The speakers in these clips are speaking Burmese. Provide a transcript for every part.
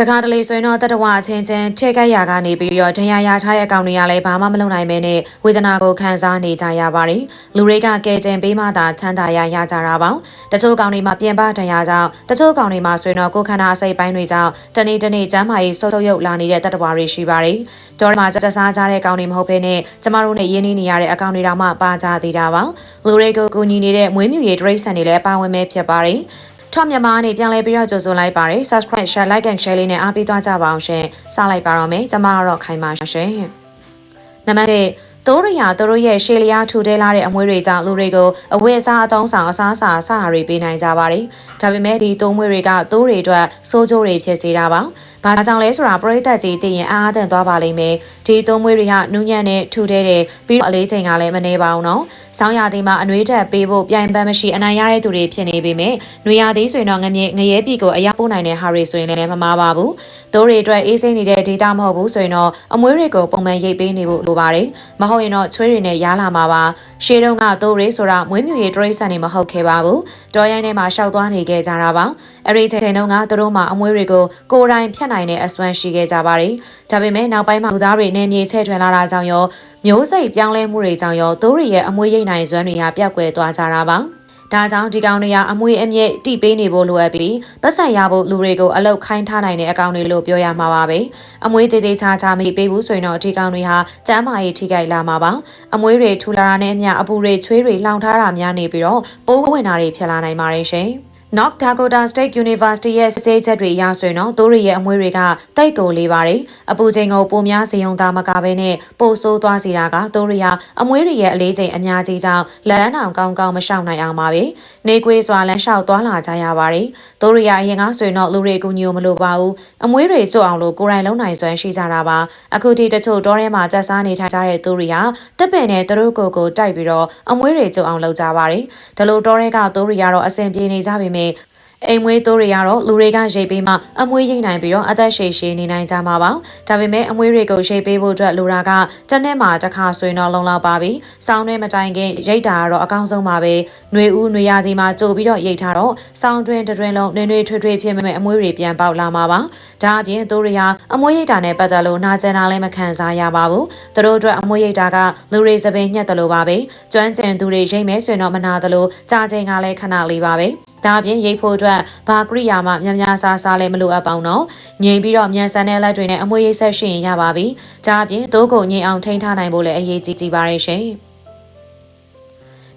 တကားတလေဆိုရင်တော့တတဝအချင်းချင်းထိခိုက်ရာကနေပြီးတော့ဒဏ်ရာရထားတဲ့အကောင်တွေကလည်းဘာမှမလုပ်နိုင်မဲနဲ့ဝေဒနာကိုခံစားနေကြရပါတယ်။လူတွေကကဲတင်ပေးမှသာချမ်းသာရရကြတာပါ။တချို့ကောင်တွေမှာပြင်ပဒဏ်ရာကြောင့်တချို့ကောင်တွေမှာဆိုရင်တော့ကိုယ်ခန္ဓာအစိတ်ပိုင်းတွေကြောင့်တနေ့တနေ့ကျန်းမာရေးဆုပ်ဆုပ်ယုပ်လာနေတဲ့တတဝတွေရှိပါတယ်။တော်မှာစက်စားကြတဲ့ကောင်တွေမဟုတ်ဘဲနဲ့ကျမတို့နဲ့ရင်းနှီးနေရတဲ့အကောင်တွေတောင်မှပါကြသေးတာပါ။လူတွေကိုကူညီနေတဲ့မွေးမြူရေးတရိတ်ဆန်တွေလည်းပါဝင်မဲဖြစ်ပါတယ်။ ထော့မြန်မာအနေပြန်လဲပြီးတော့ကြိုဆိုလိုက်ပါတယ် subscribe share like and share လေးနဲ့အားပေးသွားကြပါအောင်ရှင်စလိုက်ပါတော့မယ်ကျွန်မကတော့ခိုင်ပါရှင်နံပါတ်1 တိုးရရာသူတို့ရဲ့ရှေလျားထူတဲလာတဲ့အမွေးတွေကြောင့်လူတွေကိုအဝတ်အစားအသုံးဆောင်အစားအစာစတာတွေပေးနိုင်ကြပါတယ်။ဒါပေမဲ့ဒီတိုးမွေးတွေကတိုးတွေအတွက်စိုးကျိုးတွေဖြစ်စေတာပါ။ဘာကြောင့်လဲဆိုတာပရိသတ်ကြီးသိရင်အားအသင့်သွားပါလိမ့်မယ်။ဒီတိုးမွေးတွေကနူးညံ့တဲ့ထူတဲတဲ့ပြီးတော့အလေးချိန်ကလည်းမနေပါဘူးနော်။ဆောင်းရာသီမှာအနှွေးထက်ပေးဖို့ပြိုင်ပန်းမရှိအနိုင်ရတဲ့သူတွေဖြစ်နေပေမဲ့နွေရာသီဆိုရင်တော့ငမြငရဲပြည်ကိုအရောက်ပို့နိုင်တဲ့ဟာတွေဆိုရင်လည်းမမာပါဘူး။တိုးတွေအတွက်အေးစိမ့်နေတဲ့ဒေတာမဟုတ်ဘူးဆိုရင်တော့အမွေးတွေကိုပုံမှန်ရိတ်ပေးနေဖို့လိုပါတယ်။မဟုတ်ရင်တော့ချွေးတွေနဲ့ရားလာမှာပါ။ရှေးတုန်းကတိုးတွေဆိုတာမွေးမြူရေးတရိတ်ဆန်တွေမဟုတ်ခဲ့ပါဘူး။တော်ရိုင်းထဲမှာရှောက်သွားနေခဲ့ကြတာပါ။အဲ့ဒီချိန်တုန်းကသူတို့မှအမွေးတွေကိုကိုယ်တိုင်ဖြတ်နိုင်တဲ့အစွမ်းရှိခဲ့ကြပါတယ်။ဒါပေမဲ့နောက်ပိုင်းမှာလူသားတွေနေမြေချဲ့ထွင်လာတာကြောင့်ရောမျိုးစိတ်ပြောင်းလဲမှုတွေကြောင့်ရောတိုးတွေရဲ့အမွေးရိတ်နိုင်စွမ်းတွေကပြတ်ကွယ်သွားကြတာပါ။ ဒါကြောင့်ဒီကောင်တွေက အမွေအမြင့်တိပေးနေဖို့လိုအပ်ပြီးပတ်စံရဖို့လူတွေကိုအလုတ်ခိုင်းထားနိုင်တဲ့အကောင်တွေလို့ပြောရမှာပါပဲအမွေသေးသေးချာချာမပေးဘူးဆိုရင်တော့ဒီကောင်တွေဟာကျမ်းမာရေးထိခိုက်လာမှာပါအမွေတွေထူလာတာနဲ့အမျှအပူတွေချွေးတွေလောင်ထားတာများနေပြီးတော့ပိုးဝင်တာတွေဖြစ်လာနိုင်ပါတယ်ရှင် North Dakota State University ရဲ့စစ်ဆေးချက်တွေအရဆိုရင်တော့တိုးရရဲ့အမွေတွေကတိတ်ကိုလေးပါတယ်။အပူချိန်ကိုပိုများစေုံသားမကဘဲနဲ့ပိုဆိုးသွားစေတာကတိုးရရအမွေတွေရဲ့အလေးချိန်အများကြီးကြောင့်လမ်းအောင်ကောင်းကောင်းမရှောင်နိုင်အောင်ပါပဲ။နေကွေးစွာလမ်းလျှောက်သွားလာကြရပါတယ်။တိုးရရအရင်ကဆိုရင်တော့လူတွေကူညီမလို့ပါဘူး။အမွေတွေကြွအောင်လို့ကိုယ်တိုင်လုံးနိုင်စွမ်းရှိကြတာပါ။အခုထိတချို့တောထဲမှာတက်စားနေထိုင်ကြတဲ့တိုးရရတက်ပင်နဲ့သူတို့ကိုယ်ကိုတိုက်ပြီးတော့အမွေတွေကြွအောင်လုပ်ကြပါတယ်။ဒါလိုတောထဲကတိုးရရတော့အဆင်ပြေနေကြပေနေအိမ်မွေးသိုးတွေကတော့လူတွေကရိတ်ပေးမှအမွေးရိတ်နိုင်ပြီးတော့အသက်ရှည်ရှည်နေနိုင်ကြမှာပါ။ဒါပေမဲ့အမွေးတွေကိုရိတ်ပေးဖို့အတွက်လူရာကတနေ့မှာတစ်ခါဆွေးနှောလုံလောက်ပါပြီ။စောင်းတွင်းမတိုင်ခင်ရိတ်တာကတော့အကောင်းဆုံးပါပဲ။နှွေဦးနှွေရသည်မှာကြိုပြီးတော့ရိတ်ထားတော့စောင်းတွင်းတွင်လုံးနှွေနှွေထွေထွေဖြစ်မဲ့အမွေးတွေပြန်ပေါက်လာမှာပါ။ဒါအပြင်သိုးတွေဟာအမွေးရိတ်တာနဲ့ပတ်သက်လို့နာကျင်တာလည်းမခံစားရပါဘူး။သူတို့အတွက်အမွေးရိတ်တာကလူတွေစပင်ညက်တယ်လို့ပါပဲ။ကျွမ်းကျင်သူတွေရိတ်မဲဆွေးနှောမနာတယ်လို့ကြာချိန်ကလည်းခဏလေးပါပဲ။ ဒါအပြင်ရိတ်ဖို့အတွက်ဘာကရိယာမှများများစားစားလည်းမလိုအပ်ပါဘူးနော်ငြိမ်ပြီးတော့မြန်ဆန်တဲ့လက်တွေနဲ့အမွှေးရိတ်ဆက်ရှိရင်ရပါပြီဒါအပြင်တိုးကိုငြိမ်အောင်ထိန်းထားနိုင်ဖို့လည်းအရေးကြီးကြပါရဲ့ရှင်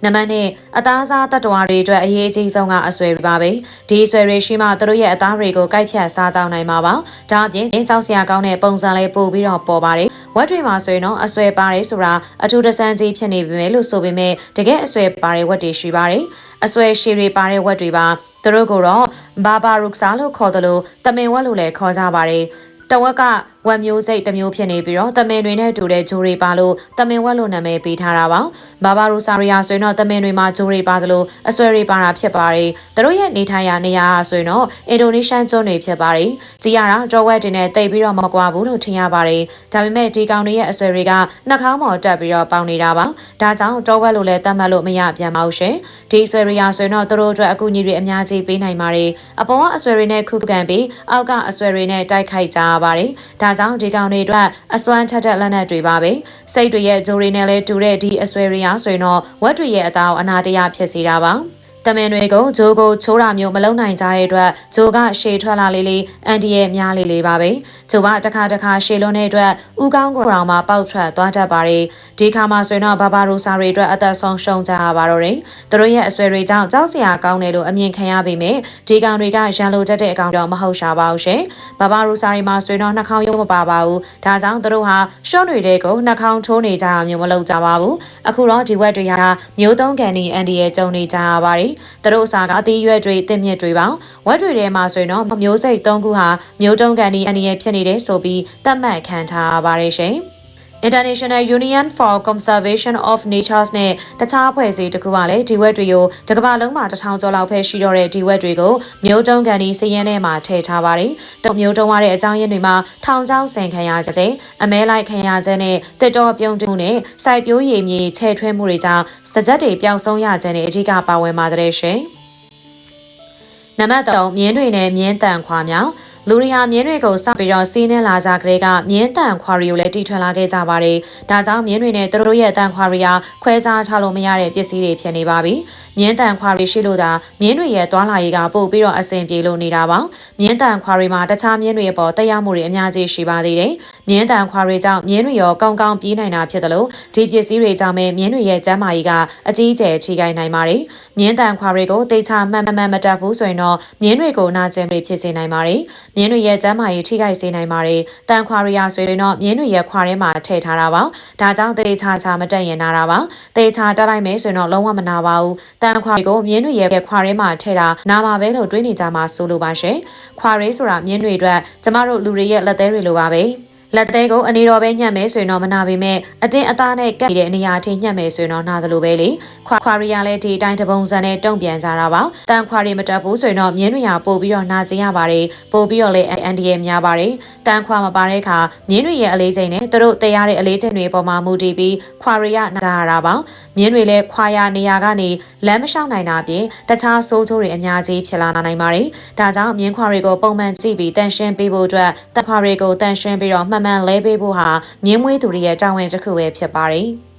နံပါတ်1အသားစားတတ္တဝါတွေအတွက်အရေးကြီးဆုံးကအဆွဲတွေပါပဲဒီအဆွဲတွေရှိမှသူတို့ရဲ့အသားတွေကိုကိုက်ဖြတ်စားတောင်းနိုင်မှာပါဒါအပြင်ကြောက်စရာကောင်းတဲ့ပုံစံလေးပို့ပြီးတော့ပေါ်ပါတယ်ဝက်တွေမှာဆိုရင်တော့အဆွဲပါတယ်ဆိုတာအထူးတဆန်းကြီးဖြစ်နေပြီလို့ဆိုပေမဲ့တကယ်အဆွဲပါတဲ့ဝက်တွေရှိပါတယ်အဆွဲရှည်တွေပါတဲ့ဝက်တွေပါသူတို့ကိုတော့ဘာဘာရုခ်ဆာလို့ခေါ်တယ်လို့တမင်ဝက်လို့လည်းခေါ်ကြပါတယ်တဝက်က ဝက်မျိုးစိတ်တစ်မျိုးဖြစ်နေပြီးတော့တမင်တွေနဲ့တူတဲ့ဂျိုတွေပါလို့တမင်ဝက်လို့နာမည်ပေးထားတာပါဘာဘာရိုဆာရီယာဆိုရင်တော့တမင်တွေမှာဂျိုတွေပါတယ်လို့အဆွဲတွေပါတာဖြစ်ပါတယ်သူတို့ရဲ့နေထိုင်ရာနေရာဆိုရင်တော့အင်ဒိုနီးရှားကျွန်းတွေဖြစ်ပါတယ်ကြည်ရတာတော်ဝက်တွေနဲ့တိတ်ပြီးတော့မကွာဘူးလို့ထင်ရပါတယ်ဒါပေမဲ့ဒီကောင်တွေရဲ့အဆွဲတွေကနှာခေါင်းပေါ်တက်ပြီးတော့ပေါင်နေတာပါဒါကြောင့်တော်ဝက်လို့လည်းတတ်မှတ်လို့မရပြန်ပါဘူးရှင်ဒီအဆွဲတွေရာဆိုရင်တော့သူတို့အတွက်အကူအညီတွေအများကြီးပေးနိုင်ပါတယ်အပေါ်ကအဆွဲတွေနဲ့ခုခံပြီးအောက်ကအဆွဲတွေနဲ့တိုက်ခိုက်ကြရပါတယ်ဒါကြောင့်ဒီကောင်တွေအတွက်အစွမ်းထက်တဲ့လက်နက်တွေပါပဲစိတ်တွေရဲ့ဂျိုတွေနဲ့လဲတူတဲ့ဒီအဆွဲရီယာဆိုရင်တော့ဝက်တွေရဲ့အသားအနာတရားဖြစ်စေတာပါ တမင်တွေကိုဂျိုးကိုချိုးတာမျိုးမလုံနိုင်ကြတဲ့အတွက်ဂျိုးကရှေထွက်လာလေးလေးအန်တီရဲ့များလေးလေးပါပဲဂျိုးကတစ်ခါတစ်ခါရှေလွန်းတဲ့အတွက်ဥကောင်းကိုရောင်မှာပေါက်ထွက်သွားတတ်ပါတယ်ဒီခါမှာဆိုရင်တော့ဘာဘာရိုဆာတွေအတွက်အသက်ဆုံးရှုံးကြရပါတော့တယ်သူတို့ရဲ့အဆွဲတွေကြောင့်ကြောက်စရာကောင်းတယ်လို့အမြင်ခံရပေမဲ့ဒီကောင်တွေကရန်လိုတတ်တဲ့အကောင်တော့မဟုတ်ရှာပါဘူးရှင်ဘာဘာရိုဆာတွေမှာဆိုရင်တော့နှာခေါင်းရုံးမပါပါဘူးဒါကြောင့်သူတို့ဟာရှော့တွေကိုနှာခေါင်းထိုးနေကြတာမျိုးမလုပ်ကြပါဘူးအခုတော့ဒီဝက်တွေဟာမျိုးသုံးကန်ဒီအန်ဒီရဲ့ကြုံနေကြရပါတယ်သူတို့အစာကအသီးရွက်တွေတစ်မြစ်တွေပါဝက်တွေထဲမှာဆိုရင်တော့မျိုးစိတ်၃ခုဟာမျိုးတုံးကန်ဒီအန်ဒီရဲ့ဖြစ်နေတယ်ဆိုပြီးသတ်မှတ်ခံထားပါတယ်ရှင် International Union for Conservation of Natures နဲ့တခြားအဖွဲ့အစည်းတခုကလည်းဒီဝက်တွေကိုတကမ္ဘာလုံးမှာတထောင်ကျော်လောက်ပဲရှိတော့တဲ့ဒီဝက်တွေကိုမျိုးတုံးကန်ဒီစည်ရင်းထဲမှာထည့်ထားပါတယ်။တုံမျိုးတုံးရတဲ့အကြောင်းရင်းတွေမှာထောင်ချောင်းဆင်ခံရခြင်းအမဲလိုက်ခံရခြင်းနဲ့တစ်တော်ပြုံးမှုနဲ့စိုက်ပျိုးရည်မြေချဲ့ထွဲမှုတွေကြောင့်စကြက်တွေပျောက်ဆုံးရခြင်းနဲ့အဓိကပါဝင်ပါတဲ့ရှင်။နံပါတ်3မြင်းတွေနဲ့မြင်းတန်ခွာမြောင် လူတွေဟာမြင်းတွေကိုစပြီးတော့စီးနှင်းလာကြကလေးကမြင်းတန်ခွာရီကိုလည်းတီထွင်လာခဲ့ကြပါတယ်။ဒါကြောင့်မြင်းတွေနဲ့သူတို့ရဲ့တန်ခွာရီဟာခွဲခြားထားလို့မရတဲ့ပစ္စည်းတွေဖြစ်နေပါပြီ။မြင်းတန်ခွာရီရှိလို့သာမြင်းတွေရဲ့သွာလာရေးကပို့ပြီးတော့အဆင်ပြေလို့နေတာပါ။မြင်းတန်ခွာရီမှာတခြားမြင်းတွေအပေါ်တက်ရောက်မှုတွေအများကြီးရှိပါသေးတယ်။မြင်းတန်ခွာရီကြောင့်မြင်းတွေရောကောင်းကောင်းပြေးနိုင်တာဖြစ်တယ်လို့ဒီပစ္စည်းတွေကြောင့်ပဲမြင်းတွေရဲ့ကျန်းမာရေးကအကြီးအကျယ်ထိခိုက်နိုင်ပါတယ်။မြင်းတန်ခွာရီကိုတေချာမှန်မှန်မတက်ဘူးဆိုရင်တော့မြင်းတွေကိုနာကျင်တွေဖြစ်စေနိုင်ပါတယ်။မြင်းတွေရဲ့ကျန်းမာရေးထိခိုက်စေနိုင်ပါတယ်။တန်ခွာရီယာဆိုရင်တော့မြင်းတွေရဲ့ခွာထဲမှာထည့်ထားတာပါ။ဒါကြောင့်တေချာချာမတက်ရင်နာတာပါ။တေချာတက်လိုက်မယ်ဆိုရင်တော့လုံးဝမနာပါဘူး။တန်ခွာရီကိုမြင်းတွေရဲ့ခွာထဲမှာထည့်တာနာပါပဲလို့တွေးနေကြမှာဆိုလိုပါရှင်။ခွာရဲဆိုတာမြင်းတွေအတွက်ကျမတို့လူတွေရဲ့လက်သေးတွေလိုပါပဲ။ လက်သေးကိုအနေတော်ပဲညှက်မယ်ဆိုရင်တော့မနာပေမဲ့အတင်းအသားနဲ့ကပ်နေတဲ့နေရာအထိညှက်မယ်ဆိုရင်တော့နာသလိုပဲလေခွာခွာရီယာလည်းဒီအတိုင်းတပုံစံနဲ့တုံ့ပြန်ကြတာပါတန်ခွာရီမတက်ဘူးဆိုရင်တော့မြင်းတွေဟာပို့ပြီးတော့နာကျင်ရပါတယ်ပို့ပြီးတော့လည်းအန်ဒီရဲ့များပါတယ်တန်ခွာမပါတဲ့အခါမြင်းတွေရဲ့အလေးချိန်နဲ့သူတို့တရားတဲ့အလေးချိန်တွေပေါ်မှာမူတည်ပြီးခွာရီယာနာကြရတာပါမြင်းတွေလည်းခွာရနေရာကနေလမ်းမလျှောက်နိုင်တာပြင်တခြားဆိုးချိုးတွေအများကြီးဖြစ်လာနိုင်ပါတယ်ဒါကြောင့်မြင်းခွာတွေကိုပုံမှန်ကြည့်ပြီးတန်ရှင်းပေးဖို့အတွက်တခွာတွေကိုတန်ရှင်းပြီးတော့မှန်မှန်လဲပေးဖို့ဟာမြင်းမွေးသူတွေရဲ့တာဝန်တစ်ခုပဲဖြစ်ပါတယ်။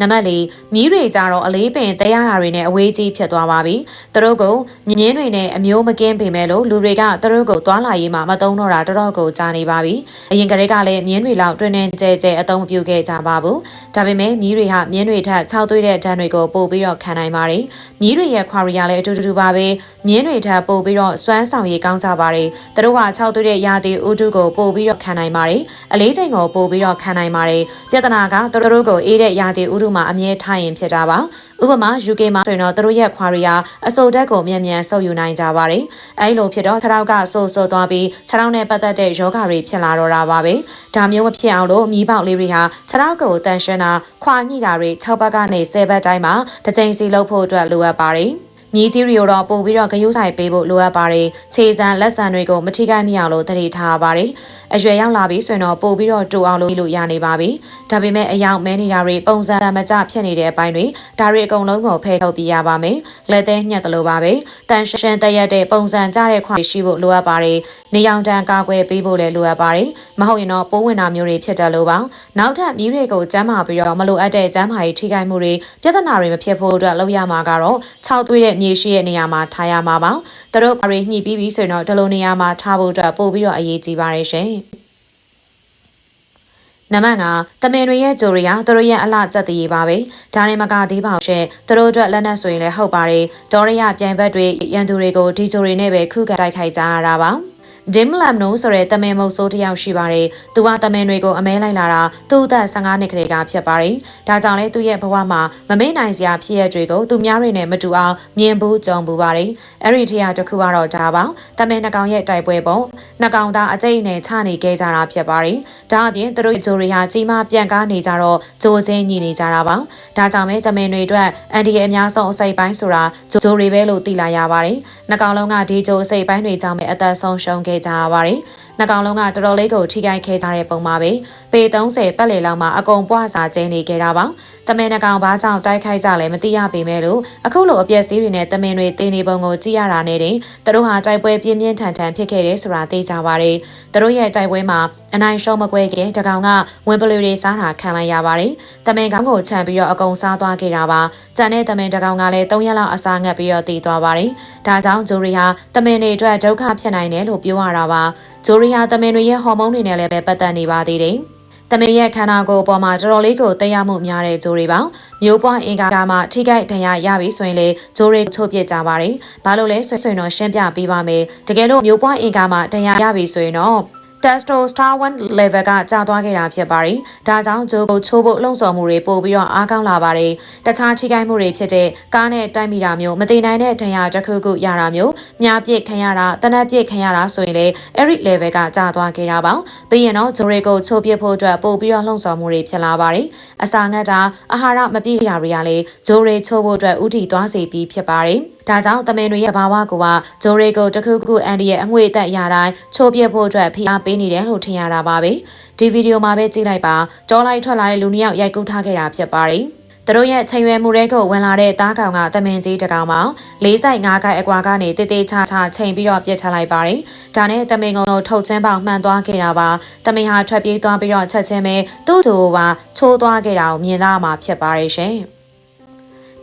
နံပါတ်၄မြီးတွေကြတော့အလေးပင်တဲရတာတွေနဲ့အဝေးကြီးဖြစ်သွားပါပြီ။သူတို့ကမြင်းတွေနဲ့အမျိုးမကင်းပေမဲ့လို့လူတွေကသူတို့ကိုသွားလာရေးမှာမတုံးတော့တာတော်တော်ကိုကြားနေပါပြီ။အရင်ကတည်းကလည်းမြင်းတွေလောက်တွင်တွင်ကြဲကြဲအသုံးပြုခဲ့ကြပါဘူး။ဒါပေမဲ့မြီးတွေဟာမြင်းတွေထက်ခြောက်သွေးတဲ့ဓာတ်တွေကိုပို့ပြီးတော့ခံနိုင်ပါတယ်။မြီးတွေရဲ့ခွာရီယာလည်းအတူတူပါပဲ။မြင်းတွေထက်ပို့ပြီးတော့စွမ်းဆောင်ရည်ကောင်းကြပါတယ်။သူတို့ကခြောက်သွေးတဲ့ရာသီဥတုကိုပို့ပြီးတော့ခံနိုင်ပါတယ်။အလေးချိန်ကိုပို့ပြီးတော့ခံနိုင်ပါတယ်။ပြဿနာကသူတို့ကိုအေးတဲ့ရာသီဥတုမှာအမြဲထားရင်ဖြစ်တာပါဥပမာ UK မှာဆိုရင်တော့သူတို့ရဲ့ခွာရီယာအစိုးတက်ကိုမြန်မြန်ဆုပ်ယူနိုင်ကြပါတယ်အဲလိုဖြစ်တော့ခြေထောက်ကဆိုးဆိုးသွားပြီးခြေထောက်နဲ့ပတ်သက်တဲ့ယောဂတွေဖြစ်လာတော့တာပါပဲဒါမျိုးမဖြစ်အောင်လို့မြီးပေါက်လေးတွေဟာခြေထောက်ကိုတန်ရှင်းတာခွာညှိတာတွေ6ဘက်ကနေ10ဘက်တိုင်းမှာတစ်ချိန်စီလုပ်ဖို့အတွက်လိုအပ်ပါတယ် မြေကြီးတွေကိုတော့ပို့ပြီးတော့ဂယုဆိုင်ပေးဖို့လိုအပ်ပါတယ်။ခြေစံလက်စံတွေကိုမထိခိုက်မိအောင်လို့တတိထားပါတယ်။အရွယ်ရောက်လာပြီဆိုရင်တော့ပို့ပြီးတော့တူအောင်လုပ်လို့ရနေပါပြီ။ဒါပေမဲ့အယောင်မဲနေတာတွေပုံစံတမကြဖြစ်နေတဲ့အပိုင်းတွေဒါတွေအကုန်လုံးကိုဖယ်ထုတ်ပြရပါမယ်။လက်သေးညှက်တယ်လို့ပါပဲ။တန်ရှင်းတရက်တဲ့ပုံစံကြတဲ့ခွာရှိဖို့လိုအပ်ပါတယ်။နေရောင်တန်ကာကွယ်ပေးဖို့လည်းလိုအပ်ပါတယ်။မဟုတ်ရင်တော့ပိုးဝင်တာမျိုးတွေဖြစ်တယ်လို့ပါ။နောက်ထပ်မြီးတွေကိုကျန်းမာပြီးတော့မလိုအပ်တဲ့ကျန်းမာရေးထိခိုက်မှုတွေပြဿနာတွေမဖြစ်ဖို့အတွက်လုပ်ရမှာကတော့6သွေးတဲ့မြေရှိရဲ့နေရာမှာထားရမှာပါ။သူတို့ဘာတွေညှိပြီးပြီဆိုရင်တော့ဒီလိုနေရာမှာထားဖို့အတွက်ပို့ပြီးတော့အရေးကြီးပါတယ်ရှင်။နံပါတ်5တမင်တွေရဲ့ဂျိုရီယာသူတို့ရဲ့အလှကြက်တည်ပါပဲဒါနဲ့မကသေးပါဘူးရှင့်သူတို့အတွက်လက်နက်ဆိုရင်လည်းဟုတ်ပါတယ်ဒေါ်ရရပြိုင်ဘက်တွေရန်သူတွေကိုဒီဂျိုရီနဲ့ပဲခုခံတိုက်ခိုက်ကြရတာပါ Dim Lam နိုဆိုတဲ့တမင်မုတ်ဆိုးတစ်ယောက်ရှိပါတယ်။သူကတမင်တွေကိုအမဲလိုက်လာတာသူ့အသက်15နှစ်ကလေးကဖြစ်ပါတယ်။ဒါကြောင့်လဲသူ့ရဲ့ဘဝမှာမမေ့နိုင်စရာဖြစ်ရတွေကိုသူများတွေနဲ့မတူအောင်မြင်ဘူးကြုံဘူးပါတယ်။အဲ့ဒီထက်တစ်ခုကတော့ဒါပါ။တမင်နှကောင်ရဲ့တိုက်ပွဲပုံနှကောင်သားအကျိတ်နဲ့ချနေခဲ့ကြတာဖြစ်ပါတယ်။ဒါအပြင်သူတို့ဂျိုရီဟာကြီးမားပြန်ကားနေကြတော့ဂျိုချင်းညီနေကြတာပါ။ဒါကြောင့်ပဲတမင်တွေအတွက်အန်ဒီရဲ့အများဆုံးအစိပ်ပိုင်းဆိုတာဂျိုရီပဲလို့သိလာရပါတယ်။နှကောင်လုံးကဒီဂျိုအစိပ်ပိုင်းတွေကြောင့်ပဲအသက်ဆုံးရှုံးခဲ့ကြရပါတယ်။ နှကောင်လုံးကတော်တော်လေးကိုထိခိုက်ခဲ့ကြတဲ့ပုံပါပဲ။ပေ30ပတ်လည်လောက်မှာအကုန်ပွားစာကျင်းနေခဲ့တာပါ။တမင်နှကောင်ဘာကြောင့်တိုက်ခိုက်ကြလဲမသိရပေမဲ့လို့အခုလိုအပြက်စီးတွေနဲ့တမင်တွေတင်းနေပုံကိုကြည့်ရတာနဲ့တင်သူတို့ဟာတိုက်ပွဲပြင်းပြင်းထန်ထန်ဖြစ်ခဲ့တယ်ဆိုတာသိကြပါတယ်။သူတို့ရဲ့တိုက်ပွဲမှာအနိုင်ရှုံးမကွဲခင်တကောင်ကဝင်ပလူတွေစားတာခံလိုက်ရပါတယ်။တမင်ကောင်းကိုခြံပြီးတော့အကုန်စားသွားခဲ့တာပါ။ကြံတဲ့တမင်တကောင်ကလည်း၃ရက်လောက်အစာငတ်ပြီးတော့တည်သွားပါတယ်။ဒါကြောင့်ဂျိုရီဟာတမင်တွေအတွက်ဒုက္ခဖြစ်နိုင်တယ်လို့ပြောရတာပါ။ ဂျိုရီဟာတမင်တွေရဲ့ဟော်မုန်းတွေနဲ့လည်းပတ်သက်နေပါသေးတယ်။တမင်ရဲ့ခန္ဓာကိုယ်အပေါ်မှာတော်တော်လေးကိုတက်ရမှုများတဲ့ဂျိုတွေပါမျိုးပွားအင်္ဂါကမှထိခိုက်ဒဏ်ရာရပြီဆိုရင်လေဂျိုတွေချိုးပြစ်ကြပါတယ်ဘာလို့လဲဆိုရင်တော့ရှင်းပြပေးပါမယ်တကယ်လို့မျိုးပွားအင်္ဂါမှဒဏ်ရာရပြီဆိုရင်တော့ testosterone level ကကျသွားခဲ့တာဖြစ်ပါတယ်။ဒါကြောင့်ဂျိုကိုချိုးဖို့လှုံ့ဆော်မှုတွေပို့ပြီးတော့အားကောင်းလာပါတယ်။တခြားချိကိုင်းမှုတွေဖြစ်တဲ့ကားနဲ့တိုက်မိတာမျိုးမသိနိုင်တဲ့ဒဏ်ရာတစ်ခုခုရတာမျိုးမြားပြစ်ခံရတာတနက်ပြစ်ခံရတာဆိုရင်လေအဲ့ဒီ level ကကျသွားခဲ့တာပါ။ပြီးရင်တော့ဂျိုတွေကိုချိုးပြဖို့အတွက်ပို့ပြီးတော့လှုံ့ဆော်မှုတွေဖြစ်လာပါတယ်။အစာငတ်တာအာဟာရမပြည့်ရတွေကလေဂျိုတွေချိုးဖို့အတွက်ဥတီသွားစေပြီးဖြစ်ပါတယ်။ ဒါကြောင့်တမင်တွေရဲ့ဘာဝကိုကဂျိုရီကိုတခုခုအန်ဒီရဲ့အငွေအသက်ရတိုင်းချိုးပြဖို့အတွက်ဖိအားပေးနေတယ်လို့ထင်ရတာပါပဲဒီဗီဒီယိုမှာပဲကြည့်လိုက်ပါကြောလိုက်ထွက်လာတဲ့လူနှစ်ယောက်ရိုက်ကူးထားခဲ့တာဖြစ်ပါတယ်တသူတို့ရဲ့ချိန်ရွယ်မှုတွေကိုဝင်လာတဲ့သားကောင်ကတမင်ကြီးတစ်ကောင်မှာလေးဆိုင်ငါးကိုက်အကွာကနေတေးသေးချာချာချိန်ပြီးတော့ပြစ်ချလိုက်ပါတယ်။ဒါနဲ့တမင်ကောင်ကိုထုတ်ချင်းပေါက်မှန်သွားခဲ့တာပါ။တမင်ဟာထွက်ပြေးသွားပြီးတော့ချက်ချင်းပဲသူ့တို့ပါချိုးသွားခဲ့တာကိုမြင်လာမှာဖြစ်ပါတယ်ရှင်။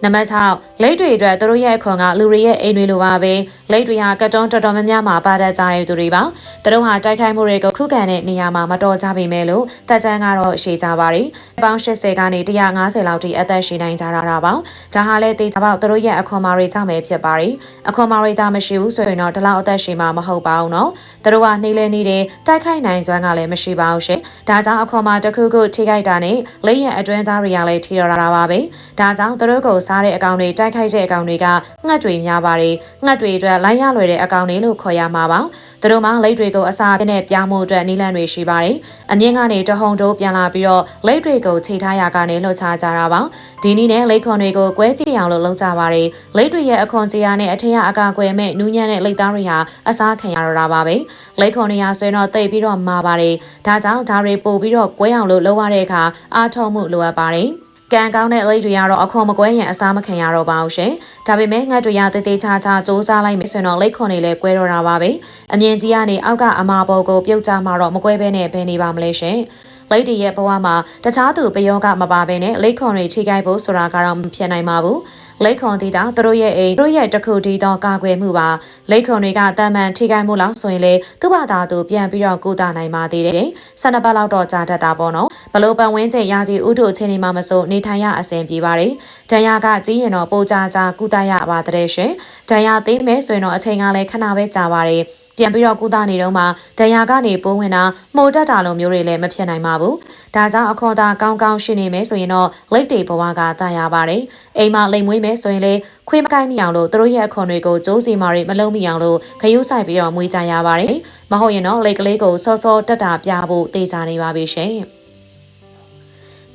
နံပါတ်6လိတ်တွေအတွက်သူတို့ရဲ့အခွန်ကလူတွေရဲ့အိမ်တွေလိုပါပဲလိတ်တွေဟာကတ်တုံးတော်တော်များများမှာပါတတ်ကြတဲ့သူတွေပါသူတို့ဟာတိုက်ခိုက်မှုတွေကိုခုခံတဲ့နေရာမှာမတော်ကြပေမဲ့လို့တက်တန်းကတော့ရှည်ကြပါတယ်ပေါင်း80ကနေ150လောက်ထိအသက်ရှင်နိုင်ကြတာပါဒါဟာလည်းတေချာပေါက်သူတို့ရဲ့အခွန်မာတွေကြောင့်ပဲဖြစ်ပါတယ်အခွန်မာတွေတာမရှိဘူးဆိုရင်တော့ဒီလောက်အသက်ရှင်မှာမဟုတ်ပါဘူးနော်သူတို့ကနှိမ့်လဲနေတယ်တိုက်ခိုက်နိုင်စွမ်းကလည်းမရှိပါဘူးရှင်ဒါကြောင့်အခွန်မာတစ်ခုခုထိခိုက်တာနဲ့လိတ်ရဲ့အတွင်းသားတွေကလည်းထိရတာပါပဲဒါကြောင့်သူတို့ကိုစားတဲ့အကောင်တွေတိုက်ခိုက်တဲ့အကောင်တွေကငှက်တွေများပါတယ်ငှက်တွေအတွက်လိုင်းရလွယ်တဲ့အကောင်တွေလို့ခေါ်ရမှာပါသူတို့မှလိတ်တွေကိုအစာပြည့်နဲ့ပြောင်းမှုအတွက်နီးလန့်တွေရှိပါတယ်အမြင့်ကနေတဟုန်တိုးပြန်လာပြီးတော့လိတ်တွေကိုချိန်ထားရကနေလှုပ်ချကြတာပါဒီနည်းနဲ့လိတ်ခွန်တွေကိုကွဲကြည့်အောင်လို့လုပ်ကြပါတယ်လိတ်တွေရဲ့အခွန်ကြေးအားနဲ့အထက်ရအကာကွယ်မဲ့နူးညံ့တဲ့လိတ်သားတွေဟာအစားခံရတော့တာပါပဲလိတ်ခွန်တွေဟာဆွေတော့တိတ်ပြီးတော့မာပါတယ်ဒါကြောင့်ဒါတွေပို့ပြီးတော့ကွဲအောင်လို့လုပ်ရတဲ့အခါအားထုတ်မှုလိုအပ်ပါတယ် ကံကောင်းတဲ့အလိတ်တွေကတော့အခွန်မကွဲရင်အစားမခံရတော့ပါဘူးရှင်။ဒါပေမဲ့ငှက်တွေရတေးသေးချာချာစူးစမ်းလိုက်မယ်ဆိုရင်တော့လိတ်ခွန်တွေလည်းကွဲတော့တာပါပဲ။အမြင်ကြီးကနေအောက်ကအမာပေါ်ကိုပြုတ်ကြမှာတော့မကွဲဘဲနဲ့ဘယ်နေပါမလဲရှင်။လိတ်တွေရဲ့ဘဝမှာတခြားသူပယောကမပါဘဲနဲ့လိတ်ခွန်တွေထိခိုက်ဖို့ဆိုတာကတော့မဖြစ်နိုင်ပါဘူး။လိတ်ခွန်တီတာသူတို့ရဲ့အိမ်သူတို့ရဲ့တခုတီတော့ကာကွယ်မှုပါလိတ်ခွန်တွေကတာမန်ထိခိုက်မှုလောက်ဆိုရင်လေသူ့ဘာသာသူပြန်ပြီးတော့ကုသနိုင်ပါသေးတယ်။ဆန္ဒပတ်လောက်တော့ကြာတတ်တာပေါ့နော်။ ဘလို့ပတ်ဝန်းကျင်ရာသီဥတုအခြေအနေမှာမဆိုနေထိုင်ရအဆင်ပြေပါတယ်။ဒဏ်ရာကကြီးရင်တော့ပိုကြကြကုသရပါတဲ့ရှင်။ဒဏ်ရာသိမယ်ဆိုရင်တော့အချိန်ကလည်းခဏပဲကြာပါတယ်။ပြန်ပြီးတော့ကုသနေတော့မှဒဏ်ရာကနေပိုးဝင်တာမှုတက်တာလိုမျိုးတွေလည်းမဖြစ်နိုင်ပါဘူး။ဒါကြောင့်အခေါ်သာကောင်းကောင်းရှိနေမယ်ဆိုရင်တော့လက်တွေဘဝကသာရပါတယ်။အိမ်မှာလိမ်မွေးမယ်ဆိုရင်လေခွေးမကိုင်းမိအောင်လို့သူတို့ရဲ့အခွန်တွေကိုကျိုးစီမာတွေမလုံးမိအောင်လို့ခရူးဆိုင်ပြီးတော့မွေးကြရပါတယ်။မဟုတ်ရင်တော့လက်ကလေးကိုစောစောတက်တာပြဖို့တေချာနေပါပြီရှင်။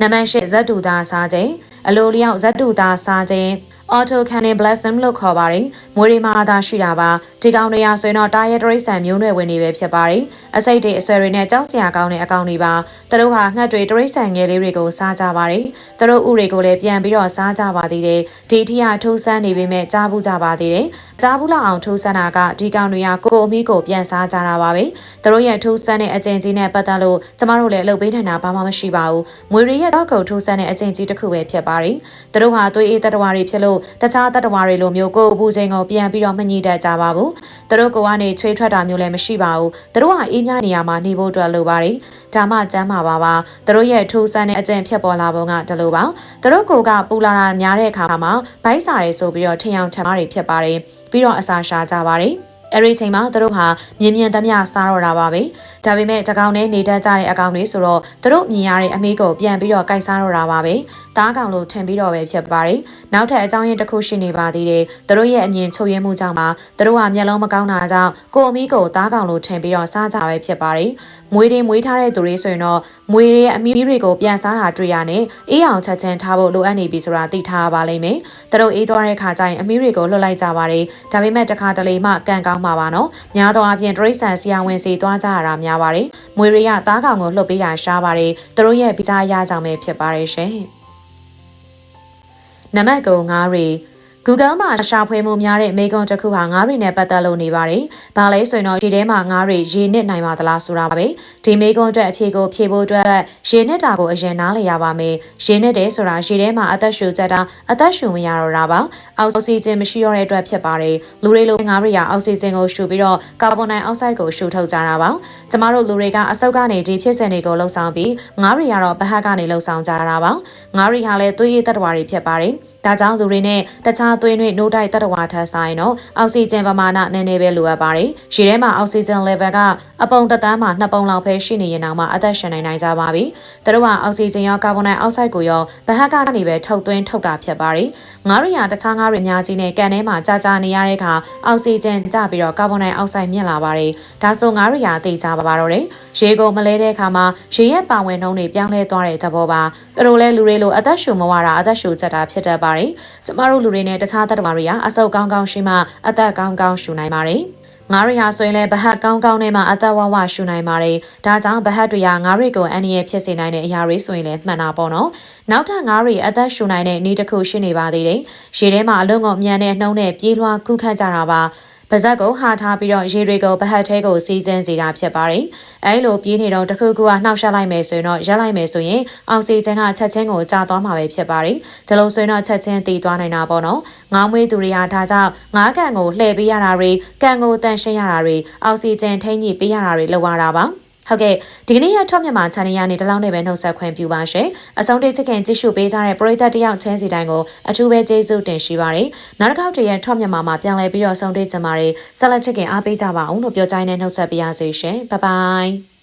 နံပါတ်၈ဇက်တူသားစားခြင်းအလိုလျောက်ဇက်တူသားစားခြင်း auto cannon blossom လို့ခေါ်ပါတယ်။မွေးရီမာသာရှိတာပါ။ဒီကောင်တွေရာဆိုရင်တော့တာရဲတရိတ်ဆန်မျိုးနွယ်ဝင်နေပဲဖြစ်ပါတယ်။အစိတ်တွေအဆွဲတွေနဲ့ကြောက်စရာကောင်းတဲ့အကောင်တွေပါ။သူတို့ဟာငှက်တွေတရိတ်ဆန်ငယ်လေးတွေကိုစားကြပါတယ်။သူတို့ဥတွေကိုလည်းပြန်ပြီးတော့စားကြပါသေးတယ်။ဒီထီကထိုးဆန်းနေပေမဲ့ကြားဘူးကြပါသေးတယ်။ကြားဘူးလောက်အောင်ထိုးဆန်းတာကဒီကောင်တွေကကိုကိုအမီကိုပြန်စားကြတာပါပဲ။သူတို့ရဲ့ထိုးဆန်းတဲ့အကျင့်ကြီးနဲ့ပတ်သက်လို့ကျမတို့လည်းအလုပ်ပေးနိုင်တာဘာမှမရှိပါဘူး။မွေရီရဲ့တော့ကုတ်ထိုးဆန်းတဲ့အကျင့်ကြီးတစ်ခုပဲဖြစ်ပါတယ်။သူတို့ဟာသွေးအေးတတဝါတွေဖြစ်လို့တခြားတတဝါတွေလိုမျိုးကိုယ်အပူချိန်ကိုပြန်ပြီးတော့မညှိတတ်ကြပါဘူး။သူတို့ကနေချွေးထွက်တာမျိုးလည်းမရှိပါဘူး။သူတို့ဟာအေးမြနေရာမှာနေဖို့အတွက်လိုပါတယ်။ဒါမှကျမ်းမာပါပါ။သူတို့ရဲ့ထိုးဆန်းတဲ့အကျင့်ဖြစ်ပေါ်လာပုံကဒီလိုပါ။သူတို့ကိုကပူလာတာများတဲ့အခါမှာဗိုက်စာရဲဆိုပြီးတော့ထင်အောင်ထင်မှားတွေဖြစ်ပါတယ်။ပြီးတော့အစာရှာကြပါတယ်။ အဲ့ဒီချိန်မှာသူတို့ဟာမြင်မြင်သမျှစားတော့တာပါပဲဒါပေမဲ့တကောင်နဲ့နေတတ်ကြတဲ့အကောင်တွေဆိုတော့သူတို့မြင်ရတဲ့အမေးကိုပြန်ပြီးတော့ကြိုက်စားတော့တာပါပဲသားကောင်လို့ထင်ပြီးတော့ပဲဖြစ်ပါတယ်နောက်ထပ်အကြောင်းရင်းတစ်ခုရှိနေပါသေးတယ်သူတို့ရဲ့အမြင်ချုပ်ရင်းမှုကြောင့်ပါသူတို့ဟာမျက်လုံးမကောင်းတာကြောင့်ကိုအမေးကိုသားကောင်လို့ထင်ပြီးတော့စားကြပဲဖြစ်ပါတယ်မွေးတွေမွေးထားတဲ့သူတွေဆိုရင်တော့မွေတွေရဲ့အမီးတွေကိုပြန်စားတာတွေ့ရနဲ့အေးအောင်ချက်ချင်းထားဖို့လိုအပ်နေပြီဆိုတာသိထားပါလိမ့်မယ်သူတို့အေးသွားတဲ့ခါကျရင်အမီးတွေကိုလွတ်လိုက်ကြပါတယ်ဒါပေမဲ့တခါတလေမှကန်ကောင်းမှာပါနော်များသောအားဖြင့်တရိษံဆရာဝန်စီသွားကြရတာများပါတယ်မွေတွေကသားကောင်ကိုလှုပ်ပေးတာရှားပါတယ်သူတို့ရဲ့ဗီဇာရကြောင်ပဲဖြစ်ပါတယ်ရှင်နံပါတ်9ငါးရီ Google မှာရှာဖွေမှုများတဲ့မေကွန်တစ်ခုဟာငါးတွေနဲ့ပတ်သက်လို့နေပါတယ်။ဒါလဲဆိုရင်တော့ဒီထဲမှာငါးတွေရေနစ်နိုင်ပါသလားဆိုတာပါပဲ။ဒီမေကွန်အတွက်အဖြေကိုဖြေဖို့အတွက်ရေနစ်တာကိုအရင်နားလည်ရပါမယ်။ရေနစ်တယ်ဆိုတာရေထဲမှာအသက်ရှူကြတာအသက်ရှူမရတော့တာပါ။အောက်ဆီဂျင်မရှိတော့တဲ့အတွက်ဖြစ်ပါတယ်။လူတွေလိုငါးတွေကအောက်ဆီဂျင်ကိုရှူပြီးတော့ကာဗွန်ဒိုင်အောက်ဆိုက်ကိုရှူထုတ်ကြတာပါ။ကျမတို့လူတွေကအဆုတ်ကနေဒီဖြစ်စဉ်တွေကိုလှုပ်ဆောင်ပြီးငါးတွေကတော့ဘဟတ်ကနေလှုပ်ဆောင်ကြတာပါ။ငါးတွေဟာလည်းသွေးရည်တတ္တဝါတွေဖြစ်ပါတယ်။ဒါကြောင့်သူတွေနဲ့တခြားသွေးတွေနိုးတိုက်တတဝါထက်ဆိုင်တော့အောက်ဆီဂျင်ပမာဏနည်းနည်းပဲလိုအပ်ပါတယ်။ရှည်ထဲမှာအောက်ဆီဂျင် level ကအပုံတသန်းမှာနှစ်ပုံလောက်ပဲရှိနေရင်တော့မှအသက်ရှင်နိုင်နိုင်ကြပါပြီ။သူတို့ကအောက်ဆီဂျင်ရောကာဗွန်ဒိုင်အောက်ဆိုက်ကိုရောဗဟတ်ကနေပဲထုတ်သွင်းထုတ်တာဖြစ်ပါတယ်။ငါးရီယာတခြားငါးရီအများကြီးနဲ့ကန်ထဲမှာကြာကြာနေရတဲ့အခါအောက်ဆီဂျင်ကျပြီးတော့ကာဗွန်ဒိုင်အောက်ဆိုက်မြင့်လာပါတယ်။ဒါဆိုငါးရီယာသိကြပါပါတော့တယ်။ရေကိုမလဲတဲ့အခါမှာရေရဲ့ပါဝင်နှုန်းတွေပြောင်းလဲသွားတဲ့သဘောပါ။သူတို့လည်းလူတွေလိုအသက်ရှူမဝတာအသက်ရှူချက်တာဖြစ်တတ်ပါတယ်။ကျမတို့လူတွေနဲ့တခြားသတ္တဝါတွေကအဆုပ်ကောင်းကောင်းရှိမှအသက်ကောင်းကောင်းရှူနိုင်ပါတယ်။ငါးရီဟာဆိုရင်လည်းဗဟတ်ကောင်းကောင်းနဲ့မှအသက်ဝဝရှူနိုင်ပါတယ်ဒါကြောင့်ဗဟတ်တွေကငါးရီကိုအန္တရာယ်ဖြစ်စေနိုင်တဲ့အရာတွေဆိုရင်လည်းမှန်တာပေါ့နော်နောက်ထပ်ငါးရီအသက်ရှူနိုင်တဲ့နေ့တစ်ခုရှိနေပါသေးတယ်ရေထဲမှာအလုံးကုန်မြန်တဲ့နှုံးနဲ့ပြေးလွှားကူးခတ်ကြတာပါ ပါဇက်ကိုဟာထားပြီးတော့ရေတွေကိုဗဟတ်ထဲကိုစီးစင်းစေတာဖြစ်ပါတယ်။အဲလိုပြေးနေတော့တစ်ခုခုကနှောက်ယှက်လိုက်မယ်ဆိုရင်တော့ရက်လိုက်မယ်ဆိုရင်အောက်ဆီဂျင်ကချက်ချင်းကိုကျသွားမှာပဲဖြစ်ပါတယ်။ဒါလို့ဆိုရင်တော့ချက်ချင်းတည်သွားနိုင်တာပေါ့နော်။ငားမွေးသူတွေကဒါကြောင့်ငားကန်ကိုလှည့်ပေးရတာတွေကန်ကိုတန်ရှင်းရတာတွေအောက်ဆီဂျင်ထိန်းညှိပေးရတာတွေလုပ်ရတာပါ။ ဟုတ်ကဲ့ဒီကနေ့ရထောက်မြန်မာ channel ရနေတလောက်နဲ့ပဲနှုတ်ဆက်ခွင့်ပြုပါရှင်အဆုံးထိချစ်ခင်ကြည့်ရှုပေးကြတဲ့ပရိသတ်တယောက်ချင်းစီတိုင်းကိုအထူးပဲကျေးဇူးတင်ရှိပါတယ်နောက်တစ်ခေါက်တည်းရထောက်မြန်မာမှာပြန်လည်ပြီးတော့ဆုံးထိချင်ပါတယ်ဆက်လက်ချစ်ခင်အားပေးကြပါအောင်လို့ပြောကြတဲ့နှုတ်ဆက်ပေးရစေရှင်ဘိုင်ဘိုင်